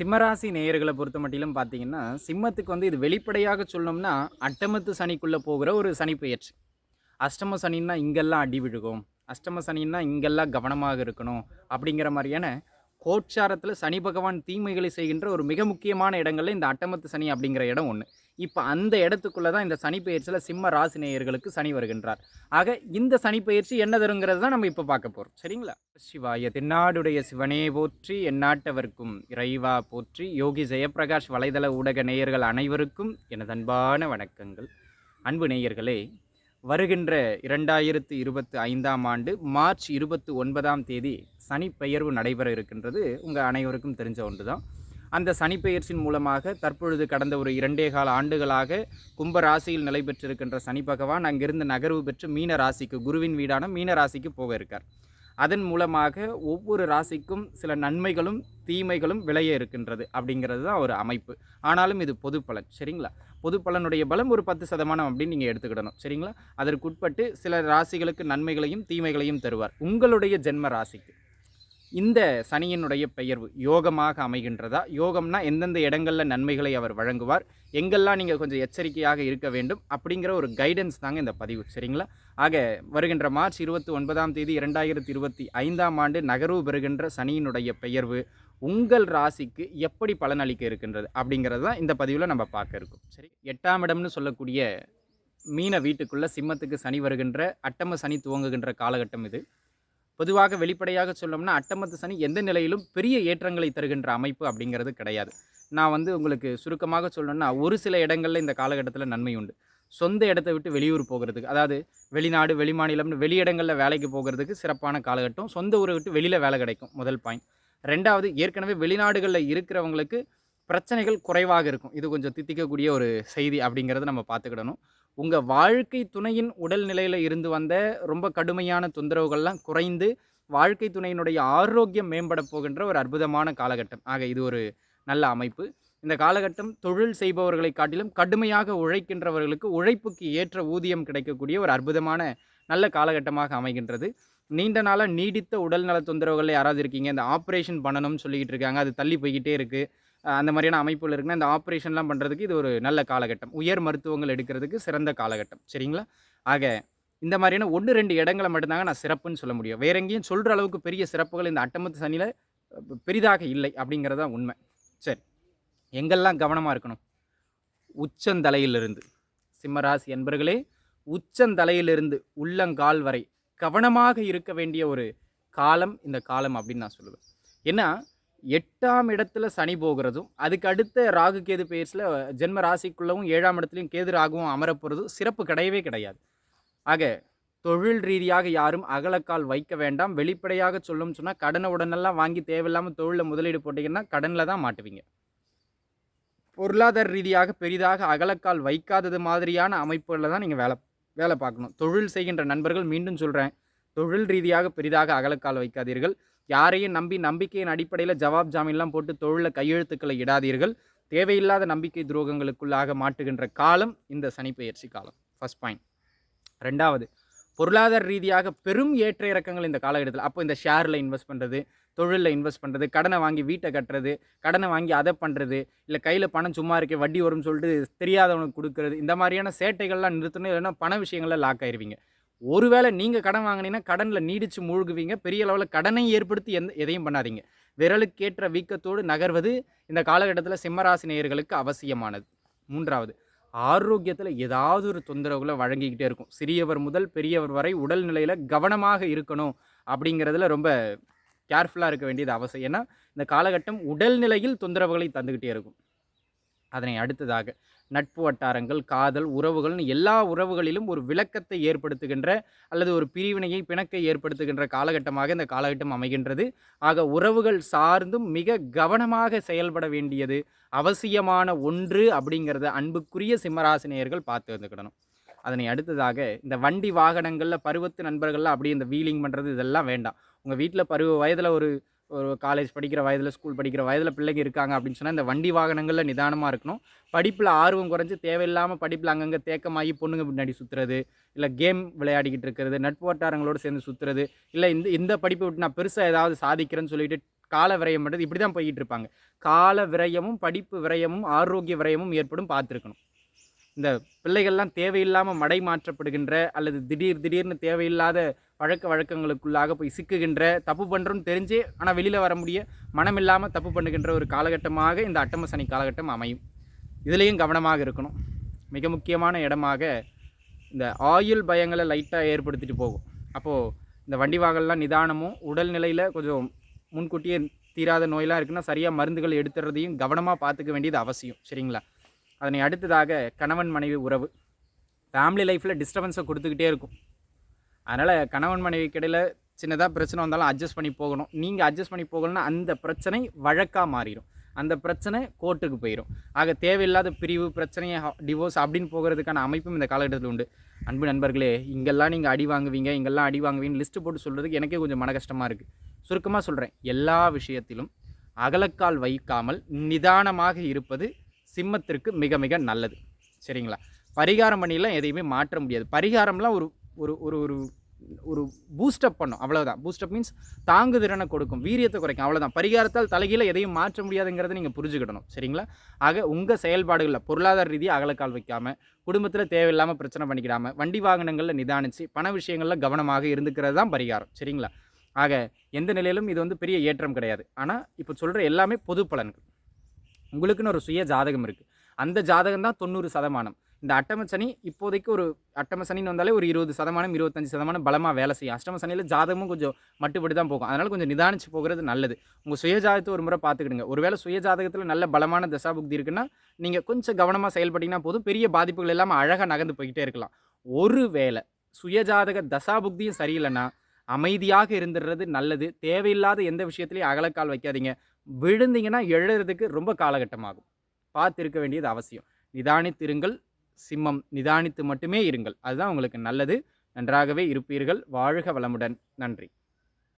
சிம்மராசி நேயர்களை பொறுத்த மட்டிலும் பார்த்தீங்கன்னா சிம்மத்துக்கு வந்து இது வெளிப்படையாக சொல்லணும்னா அட்டமத்து சனிக்குள்ளே போகிற ஒரு சனி பெயர்ச்சி. அஷ்டம சனின்னா இங்கெல்லாம் அடி விழுகும். அஷ்டம சனின்னா இங்கெல்லாம் கவனமாக இருக்கணும் அப்படிங்கிற மாதிரியான கோட்சாரத்தில் சனி பகவான் தீமைகளை செய்கின்ற ஒரு மிக முக்கியமான இடங்களில் இந்த அட்டமத்து சனி அப்படிங்கிற இடம் ஒன்று இப்போ அந்த இடத்துக்குள்ளே தான் இந்த சனி பயிற்சியில் சிம்ம ராசி நேயர்களுக்கு சனி வருகின்றார். ஆக இந்த சனி பயிற்சி என்ன தருங்கிறது தான் நம்ம இப்போ பார்க்க போகிறோம் சரிங்களா? சிவாய தென்னாடுடைய சிவனே போற்றி எந்நாட்டவர்க்கும் இறைவா போற்றி யோகி ஜெயப்பிரகாஷ் வலைதள ஊடக நேயர்கள் அனைவருக்கும் எனது அன்பான வணக்கங்கள். அன்பு நேயர்களே வருகின்ற இரண்டாயிரத்து இருபத்தி ஐந்தாம் ஆண்டு மார்ச் இருபத்தி ஒன்பதாம் தேதி சனிப்பெயர்வு நடைபெற இருக்கின்றது. உங்கள் அனைவருக்கும் தெரிஞ்ச ஒன்று தான் அந்த சனிப்பெயர்ச்சியின் மூலமாக தற்பொழுது கடந்த ஒரு இரண்டே கால ஆண்டுகளாக கும்ப ராசியில் நிலை பெற்றிருக்கின்ற சனி பகவான் அங்கிருந்து நகர்வு பெற்று மீன ராசிக்கு குருவின் வீடான மீன ராசிக்கு போக இருக்கார். அதன் மூலமாக ஒவ்வொரு ராசிக்கும் சில நன்மைகளும் தீமைகளும் விளைய இருக்கின்றது அப்படிங்கிறது தான் ஒரு அமைப்பு. ஆனாலும் இது பொது பலன் சரிங்களா? பொது பலனுடைய பலம் ஒரு பத்து சதமானம் அப்படின்னு நீங்கள் எடுத்துக்கிடணும். சரிங்களா? அதற்குட்பட்டு சில ராசிகளுக்கு நன்மைகளையும் தீமைகளையும் தருவார். உங்களுடைய ஜென்ம ராசிக்கு. இந்த சனியினுடைய பெயர்வு யோகமாக அமைகின்றதா? யோகம்னா எந்தெந்த இடங்களில் நன்மைகளை அவர் வழங்குவார்? எங்கெல்லாம் நீங்கள் கொஞ்சம் எச்சரிக்கையாக இருக்க வேண்டும்? அப்படிங்கிற ஒரு கைடன்ஸ் தாங்க இந்த பதிவு. சரிங்களா? ஆக வருகின்ற மார்ச் இருபத்தி ஒன்பதாம் தேதி இரண்டாயிரத்தி இருபத்தி ஐந்தாம் ஆண்டு நகர்வு பெறுகின்ற சனியினுடைய பெயர்வு உங்கள் ராசிக்கு எப்படி பலனளிக்க இருக்கின்றது அப்படிங்கிறது தான் இந்த பதிவில் நம்ம பார்க்க இருக்கோம். சரி எட்டாம் இடம்னு சொல்லக்கூடிய மீன வீட்டுக்குள்ளே சிம்மத்துக்கு சனி வருகின்ற அட்டம சனி துவங்குகின்ற காலகட்டம் இது. பொதுவாக வெளிப்படையாக சொல்லோம்னா அட்டமத்து சனி எந்த நிலையிலும் பெரிய ஏற்றங்களை தருகின்ற அமைப்பு அப்படிங்கிறது கிடையாது. நான் வந்து உங்களுக்கு சுருக்கமாக சொல்லணும்னா ஒரு சில இடங்களில் இந்த காலகட்டத்தில் நன்மை உண்டு. சொந்த இடத்தை விட்டு வெளியூர் போகிறதுக்கு அதாவது வெளிநாடு வெளிமாநிலம்னு வெளி இடங்களில் வேலைக்கு போகிறதுக்கு சிறப்பான காலகட்டம். சொந்த ஊரை விட்டு வெளியில் வேலை கிடைக்கும் முதல் பாயிண்ட் ரெண்டாவது ஏற்கனவே வெளிநாடுகளில் இருக்கிறவங்களுக்கு பிரச்சனைகள் குறைவாக இருக்கும். இது கொஞ்சம் தித்திக்கக்கூடிய ஒரு செய்தி அப்படிங்கிறத நம்ம பார்த்துக்கிடணும். உங்கள் வாழ்க்கை துணையின் உடல்நிலையில் இருந்து வந்த ரொம்ப கடுமையான தொந்தரவுகள்லாம் குறைந்து வாழ்க்கை துணையினுடைய ஆரோக்கியம் மேம்பட போகின்ற ஒரு அற்புதமான காலகட்டம். ஆக இது ஒரு நல்ல அமைப்பு. இந்த காலகட்டம் தொழில் செய்பவர்களை காட்டிலும் கடுமையாக உழைக்கின்றவர்களுக்கு உழைப்புக்கு ஏற்ற ஊதியம் கிடைக்கக்கூடிய ஒரு அற்புதமான நல்ல காலகட்டமாக அமைகின்றது. நீண்ட நாளாக நீடித்த உடல்நல தொந்தரவுகளில் யாராவது இருக்கீங்க? இந்த ஆப்ரேஷன் பண்ணணும்னு சொல்லிக்கிட்டு இருக்காங்க. அது தள்ளி போய்கிட்டே இருக்குது அந்த மாதிரியான அமைப்புகள் இருக்குன்னா இந்த ஆப்ரேஷன்லாம் பண்ணுறதுக்கு இது ஒரு நல்ல காலகட்டம். உயர் மருத்துவங்கள் எடுக்கிறதுக்கு சிறந்த காலகட்டம். சரிங்களா? ஆக இந்த மாதிரியான ஒன்று ரெண்டு இடங்களை மட்டும்தாங்க நான் சிறப்புன்னு சொல்ல முடியும். வேற எங்கேயும் சொல்கிற அளவுக்கு பெரிய சிறப்புகள் இந்த அட்டமத்து சனியில் பெரிதாக இல்லை அப்படிங்கிறது தான் உண்மை. சரி. எங்கெல்லாம் கவனமாக இருக்கணும்? உச்சந்தலையிலிருந்து. சிம்மராசி என்பர்களே உச்சந்தலையிலிருந்து உள்ளங்கால் வரை கவனமாக இருக்க வேண்டிய ஒரு காலம் இந்த காலம் அப்படின்னு நான் சொல்லுவேன். ஏன்னா எட்டாம் இடத்துல சனி போகிறதும் அதுக்கு அடுத்த ராகு கேது பேர்ஸில் ஜென்ம ராசிக்குள்ளவும் ஏழாம் இடத்துலையும் கேது ராகுவும் அமரப்போகிறதும் சிறப்பு கிடையவே கிடையாது. ஆக தொழில் ரீதியாக யாரும் அகலக்கால் வைக்க வேண்டாம். வெளிப்படையாக சொல்லும் சொன்னால் கடனை உடனெல்லாம் வாங்கி தேவையில்லாமல் தொழிலில் முதலீடு போட்டிங்கன்னா கடனில் தான் மாட்டுவீங்க. பொருளாதார ரீதியாக பெரிதாக அகலக்கால் வைக்காதது மாதிரியான அமைப்புகளில் தான் நீங்கள் வேலை வேலை பார்க்கணும். தொழில் செய்கின்ற நண்பர்கள் மீண்டும் சொல்கிறேன் தொழில் ரீதியாக பெரிதாக அகலக்கால் வைக்காதீர்கள். யாரையும் நம்பி நம்பிக்கையின் அடிப்படையில் ஜவாப் ஜாமீன்லாம் போட்டு தொழிலில் கையெழுத்துக்களை இடாதீர்கள். தேவையில்லாத நம்பிக்கை துரோகங்களுக்குள்ளாக மாட்டுகின்ற காலம் இந்த சனிப்பெயர்ச்சி காலம். ஃபர்ஸ்ட் பாயிண்ட் ரெண்டாவது பொருளாதார ரீதியாக பெரும் ஏற்ற இறக்கங்கள் இந்த காலகட்டத்தில். அப்போ இந்த ஷேரில் இன்வெஸ்ட் பண்ணுறது தொழிலில் இன்வெஸ்ட் பண்ணுறது கடனை வாங்கி வீட்டை கட்டுறது கடனை வாங்கி அதை பண்ணுறது இல்லை கையில் பணம் சும்மா இருக்கே வட்டி வரும்னு சொல்லிட்டு தெரியாதவனுக்கு கொடுக்குறது இந்த மாதிரியான சேட்டைகள்லாம் நிறுத்தணும் இல்லைன்னா பண விஷயங்களில் லாக் ஆயிருவீங்க. ஒருவேளை நீங்கள் கடன் வாங்கினீங்கன்னா கடனில் நீடித்து மூழ்குவீங்க பெரிய அளவில் கடனை ஏற்படுத்தி எந்த எதையும் பண்ணாதீங்க. விரலுக்கேற்ற வீக்கத்தோடு நகர்வது இந்த காலகட்டத்தில் சிம்மராசி நேயர்களுக்கு அவசியமானது. மூன்றாவது ஆரோக்கியத்தில் ஏதாவது ஒரு தொந்தரவுகளை வழங்கிக்கிட்டே இருக்கும். சிறியவர் முதல் பெரியவர் வரை உடல்நிலையில் கவனமாக இருக்கணும் அப்படிங்கிறதுல ரொம்ப கேர்ஃபுல்லாக இருக்க வேண்டியது அவசியம். ஏன்னா இந்த காலகட்டம் உடல்நிலையில் தொந்தரவுகளை தந்துக்கிட்டே இருக்கும். அதனை அடுத்ததாக நட்பு வட்டாரங்கள் காதல் உறவுகள்னு எல்லா உறவுகளிலும் ஒரு விளக்கத்தை ஏற்படுத்துகின்ற அல்லது ஒரு பிரிவினையை பிணக்கை ஏற்படுத்துகின்ற காலகட்டமாக இந்த காலகட்டம் அமைகின்றது. ஆக உறவுகள் சார்ந்தும் மிக கவனமாக செயல்பட வேண்டியது அவசியமான ஒன்று அப்படிங்கிறத அன்புக்குரிய சிம்மராசினியர்கள் பார்த்து வந்துக்கிடணும். அதனை அடுத்ததாக இந்த வண்டி வாகனங்களில் பருவத்து நண்பர்களில் அப்படியே இந்த வீலிங் பண்ணுறது இதெல்லாம் வேண்டாம். உங்கள் வீட்டில் பருவ வயதில் ஒரு ஒரு காலேஜ் படிக்கிற வயதில் ஸ்கூல் படிக்கிற வயதில் பிள்ளைங்க இருக்காங்க அப்படின்னு சொன்னால் இந்த வண்டி வாகனங்களில் நிதானமாக இருக்கணும். படிப்பில் ஆர்வம் குறைஞ்சி தேவையில்லாமல் படிப்பில் அங்கங்கே தேக்கமாகி பொண்ணுங்க பின்னாடி சுற்றுறது இல்லை கேம் விளையாடிக்கிட்டு இருக்கிறது நட்பு வட்டாரங்களோடு சேர்ந்து சுற்றுறது இல்லை இந்த இந்த படிப்பை விட்டு நான் பெருசாக ஏதாவது சாதிக்கிறேன்னு சொல்லிட்டு கால விரயம் பண்ணுறது இப்படி தான் போய்கிட்டு இருப்பாங்க. கால விரயமும் படிப்பு விரயமும் ஆரோக்கிய விரயமும் ஏற்படும் பார்த்துருக்கணும். இந்த பிள்ளைகள்லாம் தேவையில்லாமல் மடை மாற்றப்படுகின்ற அல்லது திடீர் திடீர்னு தேவையில்லாத பழக்க வழக்கங்களுக்குள்ளாக போய் சிக்குகின்ற தப்பு பண்ணுறோன்னு தெரிஞ்சே ஆனால் வெளியில் வர முடிய மனமில்லாமல் தப்பு பண்ணுகின்ற ஒரு காலகட்டமாக இந்த அட்டம சனி காலகட்டம் அமையும். இதுலேயும் கவனமாக இருக்கணும். மிக முக்கியமான இடமாக இந்த ஆயுள் பயங்களை லைட்டாக ஏற்படுத்திட்டு போகும். அப்போது இந்த வண்டி வாகனம்லாம் நிதானமும் உடல்நிலையில் கொஞ்சம் முன்கூட்டியே தீராத நோயெல்லாம் இருக்குன்னா சரியாக மருந்துகள் எடுத்துறதையும் கவனமாக பார்த்துக்க வேண்டியது அவசியம். சரிங்களா? அதனை அடுத்ததாக கணவன் மனைவி உறவு. ஃபேமிலி லைஃப்பில் டிஸ்டர்பன்ஸை கொடுத்துக்கிட்டே இருக்கும். அதனால் கணவன் மனைவிக்கு கிடையில் சின்னதாக பிரச்சனை வந்தாலும் அட்ஜஸ்ட் பண்ணி போகணும். நீங்கள் அட்ஜஸ்ட் பண்ணி போகலன்னா அந்த பிரச்சனை வழக்காக மாறிடும். அந்த பிரச்சனை கோர்ட்டுக்கு போயிடும் ஆக தேவையில்லாத பிரிவு பிரச்சனையை டிவோர்ஸ் அப்படின்னு போகிறதுக்கான அமைப்பும் இந்த காலகட்டத்தில் உண்டு. அன்பு நண்பர்களே இங்கெல்லாம் நீங்கள் அடி வாங்குவீங்க இங்கெல்லாம் அடி வாங்குவீங்கன்னு லிஸ்ட்டு போட்டு சொல்கிறதுக்கு எனக்கே கொஞ்சம் மன கஷ்டமாக இருக்குது சுருக்கமாக சொல்கிறேன் எல்லா விஷயத்திலும் அகலக்கால் வைக்காமல் நிதானமாக இருப்பது சிம்மத்திற்கு மிக மிக நல்லது. சரிங்களா? பரிகாரம் பண்ணிலாம் எதையுமே மாற்ற முடியாது. பரிகாரம்லாம் ஒரு ஒரு ஒரு ஒரு ஒரு பூஸ்டப் பண்ணும். அவ்வளோதான் பூஸ்டப் மீன்ஸ் தாங்கு திறனை கொடுக்கும். வீரியத்தை குறைக்கும். அவ்வளோதான் பரிகாரத்தால் தலைகீழ எதையும் மாற்ற முடியாதுங்கிறத நீங்கள் புரிஞ்சுக்கிடணும். சரிங்களா? ஆக உங்கள் செயல்பாடுகளில் பொருளாதார ரீதியாக அகலக்கால் வைக்காமல் குடும்பத்தில் தேவையில்லாமல் பிரச்சனை பண்ணிக்கிடாம வண்டி வாகனங்களில் நிதானித்து பண விஷயங்களில் கவனமாக இருந்துக்கிறது தான் பரிகாரம். சரிங்களா? ஆக எந்த நிலையிலும் இது வந்து பெரிய ஏற்றம் கிடையாது. ஆனால் இப்போ சொல்கிற எல்லாமே பொது பலன்கள். உங்களுக்குன்னு ஒரு சுய ஜாதகம் இருக்குது அந்த ஜாதகம் தான் தொண்ணூறு சதமானம். இந்த அட்டம சனி இப்போதைக்கு ஒரு அட்டம சனின்னு வந்தாலே ஒரு இருபது சதமானம் இருபத்தஞ்சு சதமானம் பலமாக வேலை செய்யும். அஷ்டம சனியில் ஜாதகமும் கொஞ்சம் மட்டுப்படி தான் போகும். அதனால் கொஞ்சம் நிதானிச்சு போகிறது நல்லது. உங்கள் சுய ஜாதகத்தை ஒரு முறை பார்த்துக்கிடுங்க. ஒருவேளை சுய ஜாதகத்தில் நல்ல பலமான தசாபுக்தி இருக்குன்னா நீங்கள் கொஞ்சம் கவனமாக செயல்பட்டீங்கன்னா போதும். பெரிய பாதிப்புகள் இல்லாமல் அழகாக நகர்ந்து போய்கிட்டே இருக்கலாம். ஒரு வேளை சுயஜாதக தசாபுக்தியும் சரியில்லைன்னா அமைதியாக இருந்துடுறது நல்லது. தேவையில்லாத எந்த விஷயத்துலையும் அகலக்கால் வைக்காதீங்க. விழுந்தீங்கன்னா எழுறதுக்கு ரொம்ப காலகட்டமாகும். பார்த்து இருக்க வேண்டியது அவசியம். நிதானித்திருங்கள். சிம்மம் நிதானித்து மட்டுமே இருங்கள். அதுதான் உங்களுக்கு நல்லது. நன்றாகவே இருப்பீர்கள். வாழ்க வளமுடன். நன்றி.